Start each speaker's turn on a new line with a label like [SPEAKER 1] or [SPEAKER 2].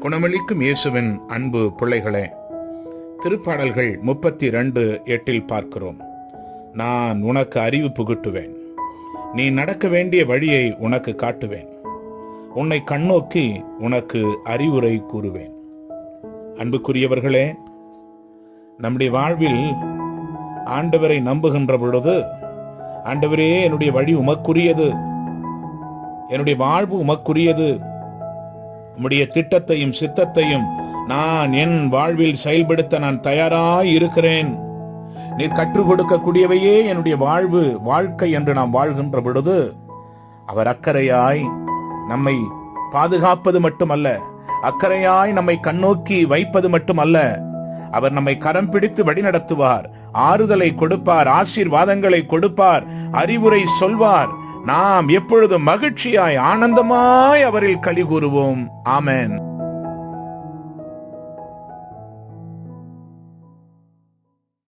[SPEAKER 1] குணமளிக்கும் இயேசுவின் அன்பு பிள்ளைகளே திருப்பாடல்கள் முப்பத்தி ரெண்டு எட்டில் பார்க்கிறோம். நான் உனக்கு அறிவு புகுட்டுவேன். நீ நடக்க வேண்டிய வழியை உனக்கு காட்டுவேன். உன்னை கண்ணோக்கி உனக்கு அறிவுரை கூறுவேன். அன்புக்குரியவர்களே நம்முடைய வாழ்வில் ஆண்டவரை நம்புகின்ற பொழுது ஆண்டவரே என்னுடைய வழி உமக்குரியது. என்னுடைய வாழ்வு உமக்குரியது. உம்முடைய திட்டத்தையும் சித்தத்தையும் நான் என் வாழ்வில் செயல்படுத்த நான் தயாராய் இருக்கிறேன் நீர் கற்றுக் கொடுக்கக்கூடியவையே என்னுடைய வாழ்வு வாழ்க்கை என்று நாம் வாழ்கின்ற பொழுது அவர் அக்கறையாய் நம்மை பாதுகாப்பது மட்டுமல்ல அக்கறையாய் நம்மை கண்ணோக்கி வைப்பது மட்டுமல்ல அவர் நம்மை கரம் பிடித்து வழிநடத்துவார் ஆறுதலை கொடுப்பார் ஆசீர்வாதங்களை கொடுப்பார் அறிவுரை சொல்வார் நாம் எப்பொழுதும் மகிழ்ச்சியாய் ஆனந்தமாய் அவரில் களி கூறுவோம் ஆமேன்.